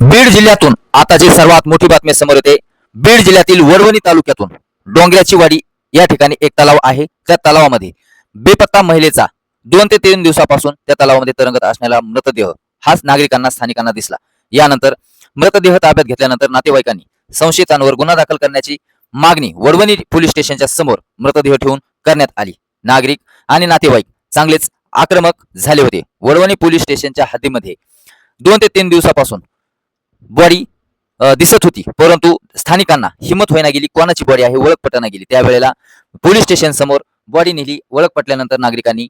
बीड जिल्ह्यातून आता जी सर्वात मोठी बातमी समोर येते बीड जिल्ह्यातील वडवणी तालुक्यातून डोंगऱ्याची वाडी या ठिकाणी एक तलाव आहे. त्या तलावामध्ये बेपत्ता महिलेचा दोन ते तीन दिवसापासून त्या तलावामध्ये तरंगत असलेला मृतदेह हाच नागरिकांना स्थानिकांना दिसला. यानंतर मृतदेह ताब्यात घेतल्यानंतर नातेवाईकांनी संशयितांवर गुन्हा दाखल करण्याची मागणी वडवणी पोलीस स्टेशनच्या समोर मृतदेह ठेवून करण्यात आली. नागरिक आणि नातेवाईक चांगलेच आक्रमक झाले होते. वडवणी पोलीस स्टेशनच्या हद्दीमध्ये दोन ते तीन दिवसापासून बॉडी दिसत होती. परंतु स्थानिकांना हिंमत होईना गेली. कोणाची बॉडी आहे ओळख पटना गेली. त्यावेळेला पोलीस स्टेशन समोर बॉडी नेली. ओळख पटल्यानंतर नागरिकांनी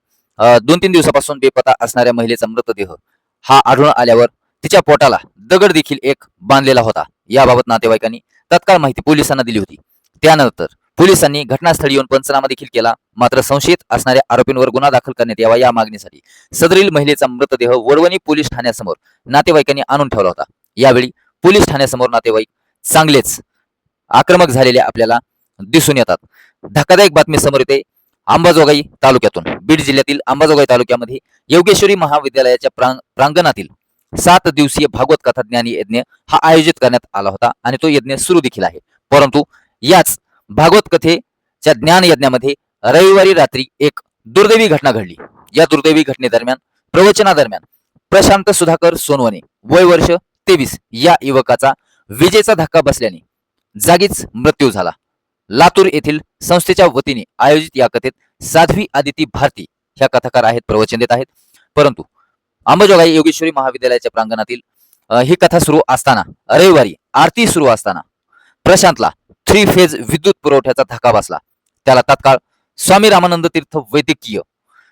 दोन तीन दिवसापासून बेपता असणाऱ्या महिलेचा मृतदेह हा आढळून आल्यावर तिच्या पोटाला दगड देखील एक बांधलेला होता. याबाबत नातेवाईकांनी तत्काळ माहिती पोलिसांना दिली होती. त्यानंतर पोलिसांनी घटनास्थळी येऊन पंचनामा देखील केला. मात्र संशयित असणाऱ्या आरोपींवर गुन्हा दाखल करण्यात यावा या मागणीसाठी सदरील महिलेचा मृतदेह वडवणी पोलीस ठाण्यासमोर नातेवाईकांनी आणून ठेवला होता. यावेळी पोलीस ठाण्यासमोर नातेवाईक चांगलेच आक्रमक झालेले आपल्याला दिसून येतात. धक्कादायक बातमी समोर येते अंबाजोगाई तालुक्यातून. बीड जिल्ह्यातील अंबाजोगाई तालुक्यामध्ये योगेश्वरी महाविद्यालयाच्या प्रांग प्रांगणातील सात दिवसीय भागवत कथा ज्ञानी यज्ञ हा आयोजित करण्यात आला होता आणि तो यज्ञ सुरू देखील आहे. परंतु याच भागवत कथेच्या ज्ञान यज्ञामध्ये रविवारी रात्री एक दुर्दैवी घटना घडली. या दुर्दैवी घटनेदरम्यान प्रवचनादरम्यान प्रशांत सुधाकर सोनवणे वय वर्ष तेवीस या युवकाचा विजेचा धक्का बसल्याने जागीच मृत्यू झाला. लातूर येथील संस्थेच्या वतीने आयोजित या कथेत साध्वी आदिती भारती ह्या कथाकार आहेत प्रवचन देत आहेत. परंतु अंबाजोगाई योगेश्वरी महाविद्यालयाच्या प्रांगणातील ही कथा सुरू असताना रविवारी आरती सुरू असताना प्रशांतला थ्री फेज विद्युत पुरवठ्याचा धक्का बसला. त्याला तत्काळ स्वामी रामानंद तीर्थ वैद्यकीय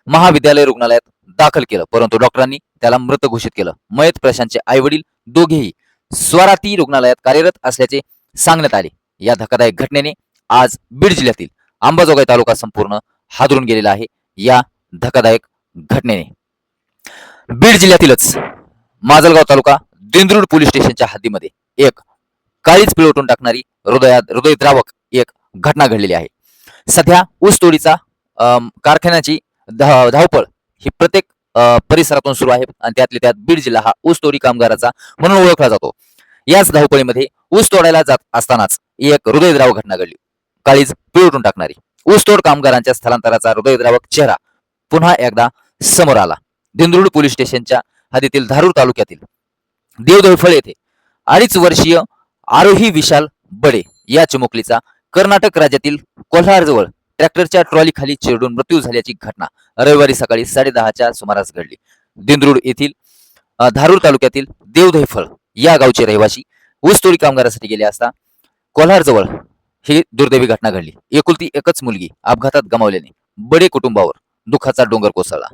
महाविद्यालय रुग्णालयात दाखल केलं. परंतु डॉक्टरांनी त्याला मृत घोषित केलं. मयत प्रशांतचे आई वडील दोघेही स्वराती रुग्णालयात कार्यरत असल्याचे सांगण्यात आले. या धक्कादायक घटनेने आज बीड जिल्ह्यातील अंबाजोगाई तालुका संपूर्ण हादरून गेलेला आहे. या धक्कादायक घटनेने बीड जिल्ह्यातीलच माजलगाव तालुका दिंद्रुड पोलीस स्टेशनच्या हद्दीमध्ये एक काळीच पिळवटून टाकणारी हृदयात हृदयद्रावक एक घटना घडलेली आहे. सध्या ऊसतोडीचा अम, कारखान्याची धावपळ ही प्रत्येक परिसरातून सुरू आहे आणि त्यातल्या त्यात बीड जिल्हा हा ऊसतोडी कामगाराचा म्हणून ओळखला जातो. याच धावपळीमध्ये ऊस तोडायला जात असतानाच एक हृदयद्राव घटना घडली. काळीज पिळटून टाकणारी. ऊसतोड कामगारांच्या स्थलांतराचा हृदयद्रावक चेहरा पुन्हा एकदा समोर आला. दिंद्रुड पोलीस स्टेशनच्या हद्दीतील धारूर तालुक्यातील देवधळफळ येथे अडीच वर्षीय आरोही विशाल बडे या चिमुकलीचा कर्नाटक राज्यातील कोल्हारजवळ ट्रॅक्टरच्या ट्रॉली खाली चिरडून मृत्यू झाल्याची घटना रविवारी सकाळी साडेदहाच्या सुमारास घडली. दिंद्रुड येथील धारूर तालुक्यातील देवधैफळ या गावचे रहिवासी ऊसतोडी कामगारासाठी गेले असता कोल्हारजवळ ही दुर्दैवी घटना घडली. एकुलती एकच मुलगी अपघातात गमावल्याने बडे कुटुंबावर दुःखाचा डोंगर कोसळला.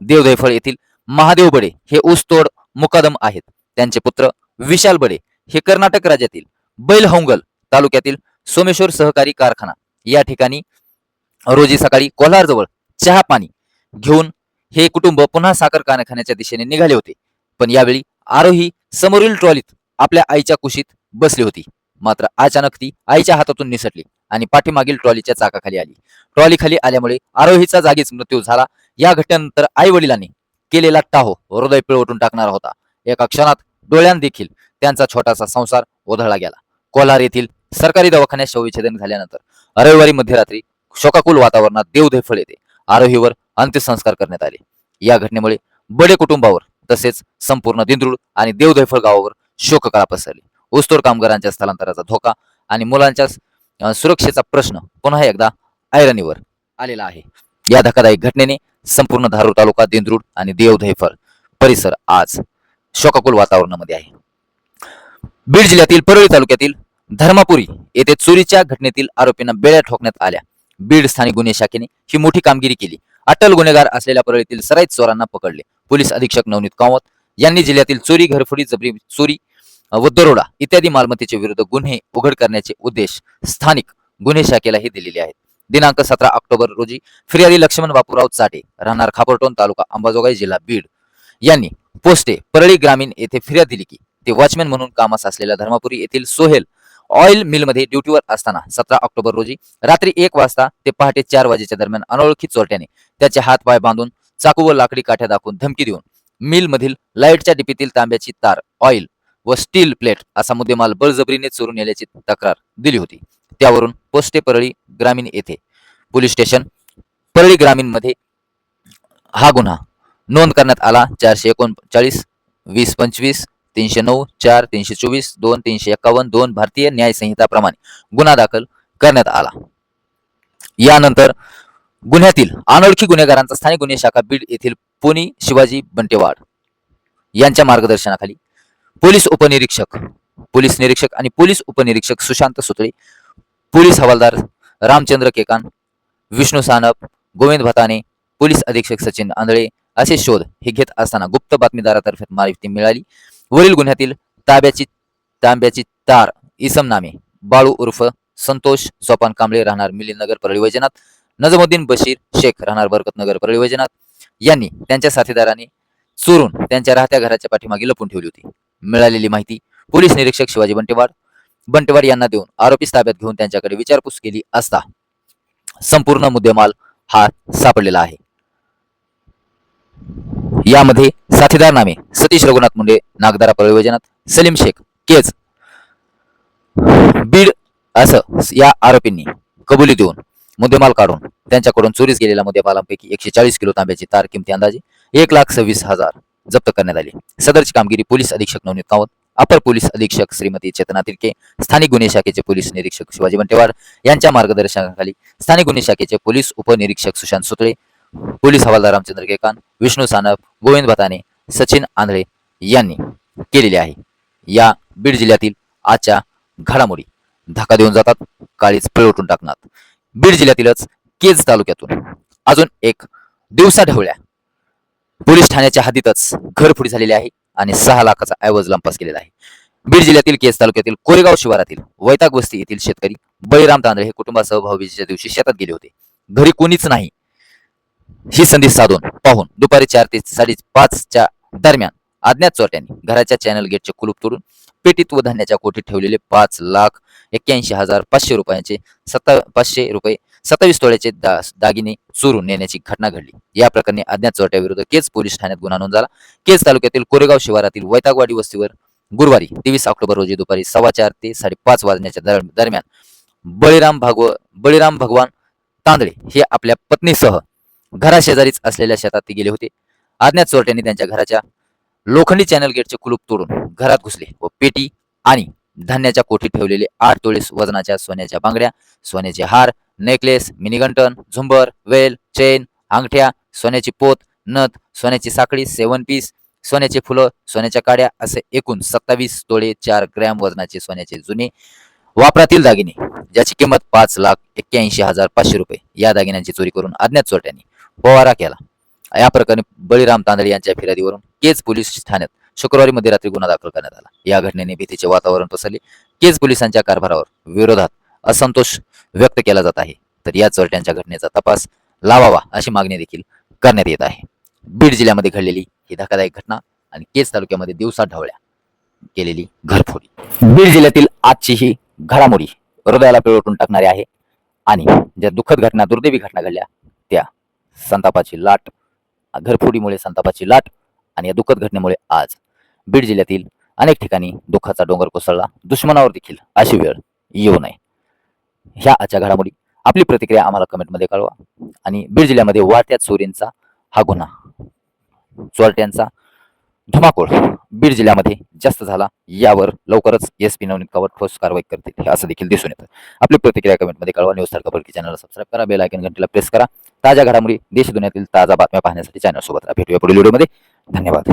देवधैफळ येथील महादेव बडे हे ऊसतोड मुकादम आहेत. त्यांचे पुत्र विशाल बडे हे कर्नाटक राज्यातील बैलहोंगल तालुक्यातील सोमेश्वर सहकारी कारखाना या ठिकाणी रोजी सकाळी कोल्हारजवळ चहा पाणी घेऊन हे कुटुंब पुन्हा साखर कारखान्याच्या दिशेने निघाले होते. पण यावेळी आरोही समोरील ट्रॉलीत आपल्या आईच्या कुशीत बसली होती. मात्र अचानक ती आईच्या हातातून निसटली आणि पाठीमागील ट्रॉलीच्या चाकाखाली आली. ट्रॉली खाली आल्यामुळे आरोहीचा जागीच मृत्यू झाला. या घटनेनंतर आई वडिलांनी केलेला टाहो हृदय पिळवटून टाकणारा होता. एका क्षणात डोळ्यां देखील त्यांचा छोटासा संसार ओधळला गेला. कोल्हार येथील सरकारी दवाखान्यात शवविच्छेदन झाल्यानंतर रविवारी मध्यरात्री शोकाकुल वातावरणात देवधैफळ येथे आरोहीवर अंत्यसंस्कार करण्यात आले. या घटनेमुळे बडे कुटुंबावर तसेच संपूर्ण दिंद्रुड आणि देवधैफळ गावावर शोककळा पसरली. ऊसतोड कामगारांच्या स्थलांतराचा धोका आणि मुलांच्या सुरक्षेचा प्रश्न पुन्हा एकदा ऐरणीवर आलेला आहे. या धक्कादायक घटनेने संपूर्ण धारूर तालुका दिंद्रुड आणि देवधैफळ परिसर आज शोकाकुल वातावरणामध्ये आहे. बीड जिल्ह्यातील परळी तालुक्यातील धर्मापुरी येथे चोरीच्या घटनेतील आरोपींना बेड्या ठोकण्यात आल्या. बीड स्थानिक गुन्हे शाखेने ही मोठी कामगिरी केली. अटल गुन्हेगार असलेल्या परळीतील सराईत चोरांना पकडले. पोलीस अधीक्षक नवनीत कामत यांनी जिल्ह्यातील चोरी घरफोडी जबरी चोरी व दरोडा इत्यादी मालमत्तेच्या विरुद्ध गुन्हे उघड करण्याचे उद्देश स्थानिक गुन्हे शाखेलाही दिलेले आहेत. दिनांक सतरा ऑक्टोबर रोजी फिर्यादी लक्ष्मण बापूराव चाटे राहणार खापरटोन तालुका अंबाजोगाई जिल्हा बीड यांनी पोस्टे परळी ग्रामीण येथे फिर्याद दिली की ते वॉचमॅन म्हणून कामास असलेल्या धर्मापुरी येथील सोहेल ऑइल मिलमध्ये ड्युटीवर असताना सतरा ऑक्टोबर रोजी रात्री एक वाजता ते पहाटे चार वाजेच्या दरम्यान अनोळखी चोरट्याने त्याचे हात पाय बांधून चाकू व लाकडी काठ्या दाखवून धमकी देऊन मिलमधील लाईटच्या डिपीतील तांब्याची तार ऑइल व स्टील प्लेट असा मुद्देमाल बळजबरीने चोरून नेल्याची तक्रार दिली होती. त्यावरून पोस्टे परळी ग्रामीण येथे पोलीस स्टेशन परळी ग्रामीणमध्ये हा गुन्हा नोंद करण्यात आला. चारशे एकोणचाळीस वीस पंचवीस तीनशे नऊ चार तीनशे चोवीस दोन तीनशे एकावन्न दोन भारतीय न्याय संहिताप्रमाणे गुन्हा दाखल करण्यात आला. यानंतर गुन्ह्यातील अनोळखी गुन्हेगारांचा स्थानिक गुन्हे शाखा बीड येथील पुणे शिवाजी बंटेवाड यांच्या मार्गदर्शनाखाली पोलीस उपनिरीक्षक पोलीस निरीक्षक आणि पोलीस उपनिरीक्षक सुशांत सुतळे पोलीस हवालदार रामचंद्र केकान विष्णू सानप गोविंद भताने पोलीस अधीक्षक सचिन आंधळे असे शोध हे घेत असताना गुप्त बातमीदारातर्फे माहिती मिळाली. वरील गुन्ह्यातील ताब्याची तांब्याची तार इसम नामे बाळू उर्फ संतोष सोपान कांबळे राहणार मिलिंदनगर परळी वैजनाथ नजमुद्दीन बशीर शेख राहणार बरकतनगर परळी वैजनाथ. यांनी त्यांच्या साथीदाराने चोरून त्यांच्या राहत्या घराच्या पाठीमागे लपून ठेवली होती. मिळालेली माहिती पोलीस निरीक्षक शिवाजी बंटेवाड बंटेवाड यांना देऊन आरोपीस ताब्यात घेऊन त्यांच्याकडे विचारपूस केली असता संपूर्ण मुद्देमाल हा सापडलेला आहे. यामध्ये साथीदार नामे सतीश रघुनाथ मुंडे नागदारा प्रयोजनात सलीम शेख केज बीड असं या आरोपींनी कबुली देऊन मुद्देमाल काढून त्यांच्याकडून चोरीस गेलेल्या मुद्देमालांपैकी एकशे चाळीस किलो तांब्याची तार किमती अंदाजे एक लाख सव्वीस हजार जप्त करण्यात आली. सदरची कामगिरी पोलीस अधीक्षक नवनीत कावत अपर पोलीस अधीक्षक श्रीमती चेतना तिरके स्थानिक गुन्हे शाखेचे पोलीस निरीक्षक शिवाजी बंटेवार यांच्या मार्गदर्शनाखाली स्थानिक गुन्हे शाखेचे पोलीस उपनिरीक्षक सुशांत सुतळे पोलीस हवालदार रामचंद्र केकान विष्णू सानप गोविंद भताने सचिन आंधळे यांनी केलेली आहे. या बीड जिल्ह्यातील आजच्या घडामोडी धक्का देऊन जातात काळीच पिळवटून टाकणार. बीड जिल्ह्यातीलच केज तालुक्यातून अजून एक दिवसा ढवळ्या. पोलीस ठाण्याच्या हद्दीतच घरफोडी झालेली आहे आणि सहा लाखाचा ऐवज लंपास केलेला आहे. बीड जिल्ह्यातील केज तालुक्यातील कोरेगाव शिवारातील वैताग वस्ती येथील शेतकरी बळीराम तांदळे हे कुटुंबासह भाऊबीजेच्या दिवशी शेतात गेले होते. घरी कोणीच नाही. ही संधी साधून पाहून दुपारी चार ते साडेपाचच्या दरम्यान अज्ञात चोरट्यांनी घराच्या चॅनल गेटचे कुलूप तोडून पेटीत व धान्याच्या कोठीत ठेवलेले पाच लाख एक्क्याऐंशी हजार पाचशे रुपयांचे सत्ता पाचशे रुपये सत्तावीस तोळ्याचे दा दागिने चोरून नेण्याची घटना घडली. या प्रकरणी अज्ञात चोरट्याविरुद्ध केज पोलीस ठाण्यात गुन्हा नोंद झाला केज तालुक्यातील कोरेगाव शिवारातील वैतागवाडी वस्तीवर गुरुवारी तेवीस ऑक्टोबर रोजी दुपारी सव्वा चार ते साडेपाच वाजण्याच्या दर- दरम्यान बळीराम भागव बळीराम भगवान तांदळे हे आपल्या पत्नीसह घराशेजारीच असलेल्या शेतात ते गेले होते. अज्ञात चोरट्यांनी त्यांच्या घराच्या लोखंडी चॅनल गेटचे कुलूप तोडून घरात घुसले व पेटी आणि धान्याच्या कोठीत ठेवलेले आठ तोळीस वजनाच्या सोन्याच्या बांगड्या सोन्याचे हार नेकलेस मिनीगंटन झुंबर वेल चेन अंगठ्या सोन्याची पोत नथ सोन्याची साखळी सेवन पीस सोन्याचे फुलं सोन्याच्या काड्या असे एकूण सत्तावीस तोळे चार ग्रॅम वजनाचे सोन्याचे जुने वापरातील दागिने ज्याची किंमत पाच लाख एक्क्याऐंशी हजार पाचशे रुपये या दागिन्यांची चोरी करून अज्ञात चोरट्यांनी पोवारा केला. या प्रकरणी बळीराम तांदळे यांच्या फिर्यादीवरून केज पोलीस ठाण्यात शुक्रवारी मध्यरात्री गुन्हा दाखल करण्यात आला. या घटनेने भीतीचे वातावरण पसरले. केज पोलिसांच्या कारभारावर विरोधात असंतोष व्यक्त केला जात आहे. तर या चोरट्यांच्या घटनेचा तपास लावावा अशी मागणी देखील करण्यात येत आहे. बीड जिल्ह्यामध्ये घडलेली ही धक्कादायक घटना आणि केज तालुक्यामध्ये दिवसा ढवळ्या केलेली घरफोडी. बीड जिल्ह्यातील आजची ही घडामोडी हृदयाला पिळवटून टाकणारी आहे. आणि ज्या दुःखद घटना दुर्दैवी घटना घडल्या त्या संतापाची लाट घरफोडीमुळे संतापाची लाट आणि या दुःखद घटनेमुळे आज बीड जिल्ह्यातील अनेक ठिकाणी दुःखाचा डोंगर कोसळला. दुश्मनावर देखील अशी वेळ येऊ नये. ह्या आजच्या घडामोडी आपली प्रतिक्रिया आम्हाला कमेंटमध्ये कळवा आणि बीड जिल्ह्यामध्ये वाढत्या चोरींचा हा गुन्हा चोरट्यांचा धुमाकूळ बीड जिल्ह्यामध्ये जास्त झाला यावर लवकरच एस पी नवनीत ठोस कारवाई करतील हे असं देखील दिसून येतं. आपली प्रतिक्रिया कमेंटमध्ये कळवा. न्यूज तारखा बडकी चॅनलला सबस्क्राईब करा बेल आयकन घंटेला प्रेस करा. ताज्या घडामोडी देश दुनियातील ताजा बातम्या पाहण्यासाठी चॅनल सोबत भेटूया पुढील व्हिडिओमध्ये धन्यवाद.